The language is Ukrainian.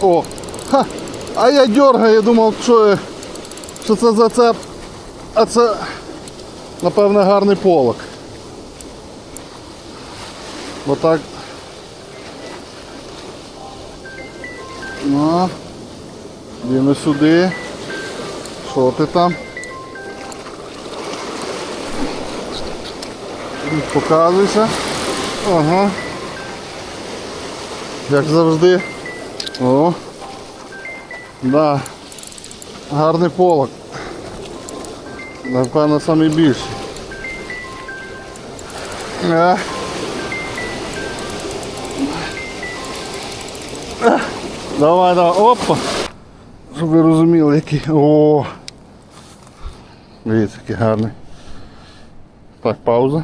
О! Ха! А я дергаю, думав, що, що це зацеп. А це, напевне, гарний полок. Бо так. Ну, йдемо сюди. Що ти там? Показуйся. Ага. Як завжди. О. Да. Гарний полок. Напевно, найбільший. Е. Е. Давай, давай, опа. Щоб ви розуміли, який. О! Дивіться, який гарний. Так, пауза.